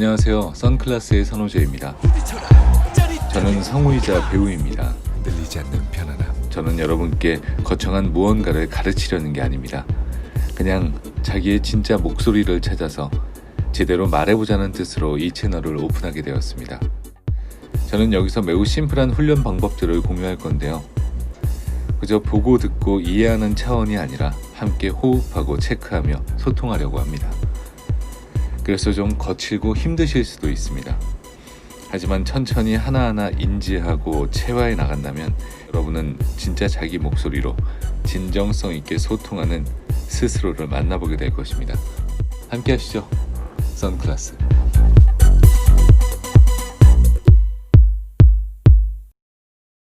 안녕하세요. 선클라스의 선호재입니다. 저는 성우이자 배우입니다. 흔들리지 않는 편안함 저는 여러분께 거창한 무언가를 가르치려는 게 아닙니다. 그냥 자기의 진짜 목소리를 찾아서 제대로 말해보자는 뜻으로 이 채널을 오픈하게 되었습니다. 저는 여기서 매우 심플한 훈련 방법들을 공유할 건데요. 그저 보고 듣고 이해하는 차원이 아니라 함께 호흡하고 체크하며 소통하려고 합니다. 그래서 좀 거칠고 힘드실 수도 있습니다. 하지만 천천히 하나하나 인지하고 체화해 나간다면 여러분은 진짜 자기 목소리로 진정성 있게 소통하는 스스로를 만나보게 될 것입니다. 함께 하시죠. 선클라스.